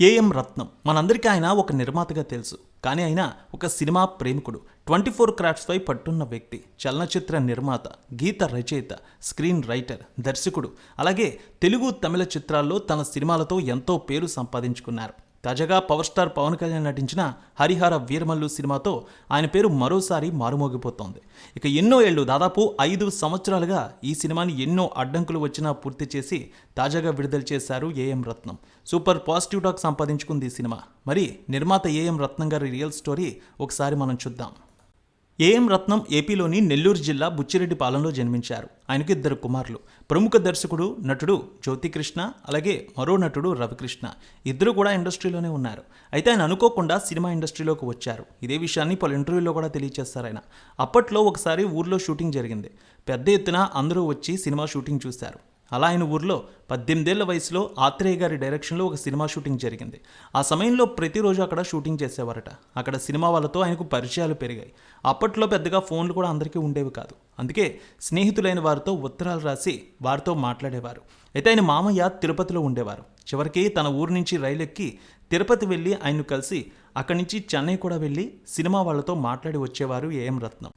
AM రత్నం. మనందరికీ ఆయన ఒక నిర్మాతగా తెలుసు. కానీ ఆయన ఒక సినిమా ప్రేమికుడు. ట్వంటీ ఫోర్ క్రాఫ్ట్స్పై పట్టున్న వ్యక్తి చలనచిత్ర నిర్మాత గీత రచయిత స్క్రీన్ రైటర్ దర్శకుడు అలాగే తెలుగు తమిళ చిత్రాల్లో తన సినిమాలతో ఎంతో పేరు సంపాదించుకున్నారు. తాజాగా పవర్ స్టార్ పవన్ కళ్యాణ్ నటించిన హరిహర వీరమల్లు సినిమాతో ఆయన పేరు మరోసారి మారుమోగిపోతోంది. ఇక ఎన్నో ఏళ్ళు దాదాపు ఐదు సంవత్సరాలుగా ఈ సినిమాని ఎన్నో అడ్డంకులు వచ్చినా పూర్తి చేసి తాజాగా విడుదల చేశారు AM Ratnam. Super positive talk సంపాదించుకుంది ఈ సినిమా. మరి నిర్మాత ఏఎం రత్నం గారి రియల్ స్టోరీ ఒకసారి మనం చూద్దాం. ఏఎం రత్నం ఏపీలోని నెల్లూరు జిల్లా బుచ్చిరెడ్డిపాలెంలో జన్మించారు. ఆయనకు ఇద్దరు కుమారులు. ప్రముఖ దర్శకుడు నటుడు జ్యోతికృష్ణ అలాగే మరో నటుడు రవికృష్ణ. ఇద్దరు కూడా ఇండస్ట్రీలోనే ఉన్నారు. అయితే ఆయన అనుకోకుండా సినిమా ఇండస్ట్రీలోకి వచ్చారు. ఇదే విషయాన్ని పలు ఇంటర్వ్యూలో కూడా తెలియజేస్తారు ఆయన. అప్పట్లో ఒకసారి ఊర్లో షూటింగ్ జరిగింది. పెద్ద ఎత్తున అందరూ వచ్చి సినిమా షూటింగ్ చూశారు. అలా ఆయన ఊర్లో పద్దెనిమిదేళ్ళ వయసులో ఆత్రేయ గారి డైరెక్షన్లో ఒక సినిమా షూటింగ్ జరిగింది. ఆ సమయంలో ప్రతిరోజు అక్కడ షూటింగ్ చేసేవారట. అక్కడ సినిమా వాళ్ళతో ఆయనకు పరిచయాలు పెరిగాయి. అప్పట్లో పెద్దగా ఫోన్లు కూడా అందరికీ ఉండేవి కాదు. అందుకే స్నేహితులైన వారితో ఉత్తరాలు రాసి వారితో మాట్లాడేవారు. అయితే ఆయన మామయ్య తిరుపతిలో ఉండేవారు. చివరికి తన ఊరు నుంచి రైలు ఎక్కి తిరుపతి వెళ్ళి ఆయన్ను కలిసి అక్కడి నుంచి చెన్నై కూడా వెళ్ళి సినిమా వాళ్ళతో మాట్లాడి వచ్చేవారు ఏఎం రత్నం.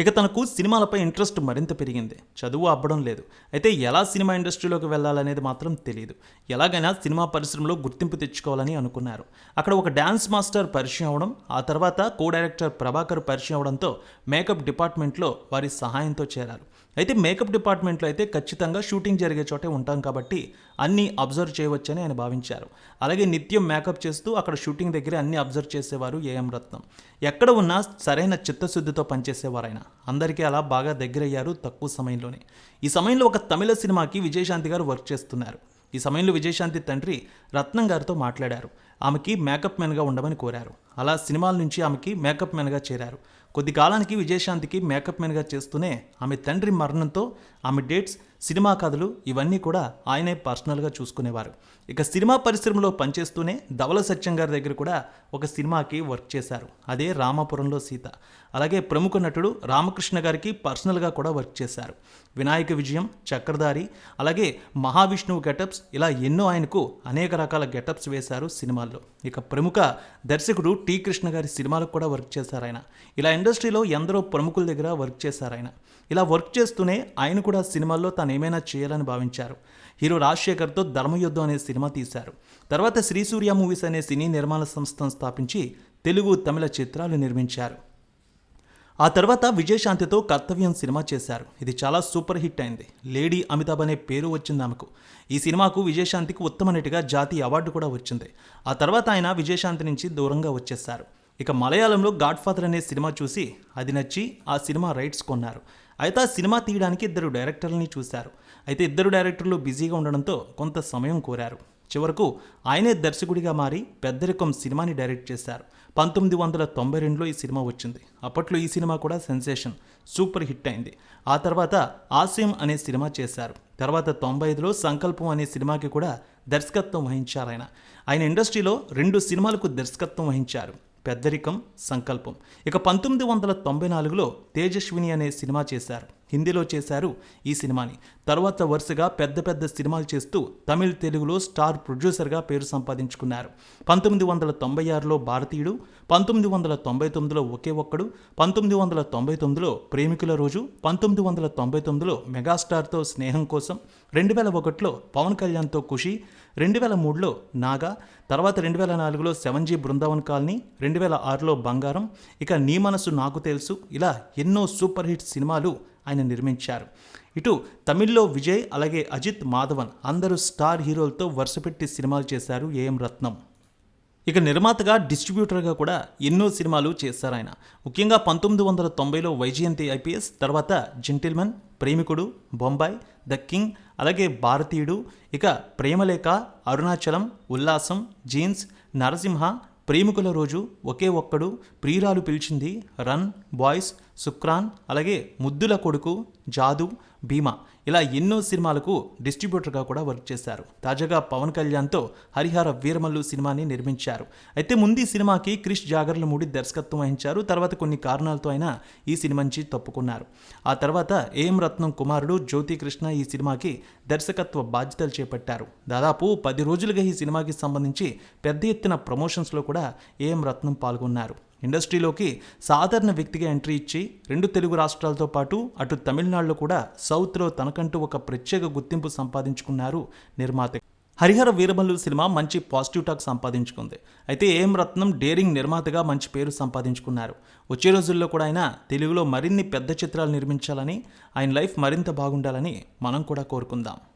ఇక తనకు సినిమాలపై ఇంట్రెస్ట్ మరింత పెరిగింది. చదువు అబ్బడం లేదు. అయితే ఎలా సినిమా ఇండస్ట్రీలోకి వెళ్ళాలనేది మాత్రం తెలియదు ఎలాగైనా సినిమా పరిశ్రమలో గుర్తింపు తెచ్చుకోవాలని అనుకున్నారు. అక్కడ ఒక డ్యాన్స్ మాస్టర్ పరిచయం అవడం ఆ తర్వాత కో డైరెక్టర్ ప్రభాకర్ పరిచయం అవడంతో మేకప్ డిపార్ట్మెంట్లో వారి సహాయంతో చేరారు. అయితే మేకప్ డిపార్ట్మెంట్లో అయితే ఖచ్చితంగా షూటింగ్ జరిగే చోటే ఉంటాం కాబట్టి అన్నీ అబ్జర్వ్ చేయవచ్చని ఆయన భావించారు. అలాగే నిత్యం మేకప్ చేస్తూ అక్కడ షూటింగ్ దగ్గర అన్ని అబ్జర్వ్ చేసేవారు ఏఎం రత్నం. ఎక్కడ ఉన్నా సరైన చిత్తశుద్ధితో పనిచేసేవారు ఆయన అందరికీ అలా బాగా దగ్గరయ్యారు తక్కువ సమయంలోనే. ఈ సమయంలో ఒక తమిళ సినిమాకి విజయశాంతి గారు వర్క్ చేస్తున్నారు. ఈ సమయంలో విజయశాంతి తండ్రి రత్నం గారితో మాట్లాడారు. ఆమెకి మేకప్ మెన్గా ఉండమని కోరారు. అలా సినిమాల నుంచి ఆమెకి మేకప్ మెన్గా చేరారు. కొద్ది కాలానికి విజయశాంతికి మేకప్ మ్యాన్గా చేస్తూనే ఆమె తండ్రి మరణంతో ఆమె డేట్స్ సినిమా కథలు ఇవన్నీ కూడా ఆయనే పర్సనల్గా చూసుకునేవారు. ఇక సినిమా పరిశ్రమలో పనిచేస్తూనే ధవల సత్యం గారి దగ్గర కూడా ఒక సినిమాకి వర్క్ చేశారు. అదే రామాపురంలో సీత. అలాగే ప్రముఖ నటుడు రామకృష్ణ గారికి పర్సనల్గా కూడా వర్క్ చేశారు. వినాయక విజయం చక్రధారి అలాగే మహావిష్ణువు గెటప్స్ ఇలా ఎన్నో ఆయనకు అనేక రకాల గెటప్స్ వేశారు సినిమాల్లో. ఇక ప్రముఖ దర్శకుడు టి కృష్ణ గారి సినిమాలకు కూడా వర్క్ చేశారు ఆయన. ఇలా ఇండస్ట్రీలో ఎందరో ప్రముఖుల దగ్గర వర్క్ చేశారు ఆయన. ఇలా వర్క్ చేస్తూనే ఆయన కూడా సినిమాల్లో తాను ఏమైనా చేయాలని భావించారు. హీరో రాజశేఖర్తో ధర్మయుద్ధం అనే సినిమా తీశారు. తర్వాత శ్రీ సూర్య మూవీస్ అనే సినీ నిర్మాణ సంస్థను స్థాపించి తెలుగు తమిళ చిత్రాలు నిర్మించారు. ఆ తర్వాత విజయశాంతితో కర్తవ్యం సినిమా చేశారు. ఇది చాలా సూపర్ హిట్ అయింది. లేడీ అమితాబ్ అనే పేరు వచ్చింది ఆమెకు. ఈ సినిమాకు విజయశాంతికి ఉత్తమ నటిగా జాతీయ అవార్డు కూడా వచ్చింది. ఆ తర్వాత ఆయన విజయశాంతి నుంచి దూరంగా వచ్చేశారు. ఇక మలయాళంలో గాడ్ ఫాదర్ అనే సినిమా చూసి అది నచ్చి ఆ సినిమా రైట్స్ కొన్నారు. అయితే ఆ సినిమా తీయడానికి ఇద్దరు డైరెక్టర్లని చూశారు. అయితే ఇద్దరు డైరెక్టర్లు బిజీగా ఉండడంతో కొంత సమయం కోరారు. చివరకు ఆయనే దర్శకుడిగా మారి పెద్దరికం సినిమాని డైరెక్ట్ చేశారు. పంతొమ్మిది వందల తొంభై రెండులో ఈ సినిమా వచ్చింది. అప్పట్లో ఈ సినిమా కూడా సెన్సేషన్ సూపర్ హిట్ అయింది. ఆ తర్వాత ఆశయం అనే సినిమా చేశారు. తర్వాత తొంభై ఐదులో సంకల్పం అనే సినిమాకి కూడా దర్శకత్వం వహించారు ఆయన. ఆయన ఇండస్ట్రీలో రెండు సినిమాలకు దర్శకత్వం వహించారు. పెద్దరికం సంకల్పం. ఇక పంతొమ్మిది వందల తొంభై నాలుగులో తేజస్విని అనే సినిమా చేశారు. హిందీలో చేశారు ఈ సినిమాని. తర్వాత వరుసగా పెద్ద పెద్ద సినిమాలు చేస్తూ తమిళ తెలుగులో స్టార్ ప్రొడ్యూసర్గా పేరు సంపాదించుకున్నారు. పంతొమ్మిది వందల తొంభై ఆరులో భారతీయుడు పంతొమ్మిది వందల తొంభై తొమ్మిదిలో ఒకే ఒక్కడు పంతొమ్మిది వందల తొంభై తొమ్మిదిలో ప్రేమికుల రోజు పంతొమ్మిది వందల తొంభై తొమ్మిదిలో మెగాస్టార్తో స్నేహం కోసం రెండు వేల ఒకటిలో పవన్ కళ్యాణ్తో ఖుషి రెండు వేల మూడులో నాగా తర్వాత రెండు వేల నాలుగులో సెవెన్ జీ బృందావన్ కాలనీ రెండు వేల ఆరులో బంగారం. ఇక నీ మనసు నాకు తెలుసు. ఇలా ఎన్నో సూపర్ హిట్ సినిమాలు ఆయన నిర్మించారు. ఇటు తమిళ్ళో విజయ్ అలాగే అజిత్ మాధవన్ అందరూ స్టార్ హీరోలతో వరుసపెట్టి సినిమాలు చేశారు ఏఎం రత్నం. ఇక నిర్మాతగా డిస్ట్రిబ్యూటర్గా కూడా ఎన్నో సినిమాలు చేశారు ఆయన. ముఖ్యంగా పంతొమ్మిది వందల తొంభైలో వైజయంతి ఐపీఎస్ తర్వాత gentleman Premikudu Bombay the king అలాగే భారతీయుడు. ఇక ప్రేమలేఖ అరుణాచలం ఉల్లాసం జీన్స్ నరసింహ ప్రేమికుల రోజు ఒకే ఒక్కడు ప్రియురాలు పిలిచింది రన్ బాయ్స్ సుక్రాన్ అలాగే ముద్దుల కొడుకు జాదు భీమా ఇలా ఎన్నో సినిమాలకు డిస్ట్రిబ్యూటర్గా కూడా వర్క్ చేశారు. తాజాగా పవన్ కళ్యాణ్తో హరిహర వీరమల్లు సినిమాని నిర్మించారు. అయితే ముందు ఈ సినిమాకి క్రిష్ జాగర్లమూడి దర్శకత్వం వహించారు. తర్వాత కొన్ని కారణాలతో అయినా ఈ సినిమా నుంచి తప్పుకున్నారు. ఆ తర్వాత ఏఎం రత్నం కుమారుడు జ్యోతి కృష్ణ ఈ సినిమాకి దర్శకత్వ బాధ్యతలు చేపట్టారు. దాదాపు పది రోజులుగా ఈ సినిమాకి సంబంధించి పెద్ద ఎత్తున ప్రమోషన్స్లో కూడా ఏఎం రత్నం పాల్గొన్నారు. ఇండస్ట్రీలోకి సాధారణ వ్యక్తిగా ఎంట్రీ ఇచ్చి రెండు తెలుగు రాష్ట్రాలతో పాటు అటు తమిళనాడులో కూడా సౌత్లో తనకంటూ ఒక ప్రత్యేక గుర్తింపు సంపాదించుకున్నారు నిర్మాత. హరిహర వీరమల్లు సినిమా మంచి పాజిటివ్ టాక్ సంపాదించుకుంది. అయితే ఏం రత్నం డేరింగ్ నిర్మాతగా మంచి పేరు సంపాదించుకున్నారు. వచ్చే రోజుల్లో కూడా ఆయన తెలుగులో మరిన్ని పెద్ద చిత్రాలు నిర్మించాలని ఆయన లైఫ్ మరింత బాగుండాలని మనం కూడా కోరుకుందాం.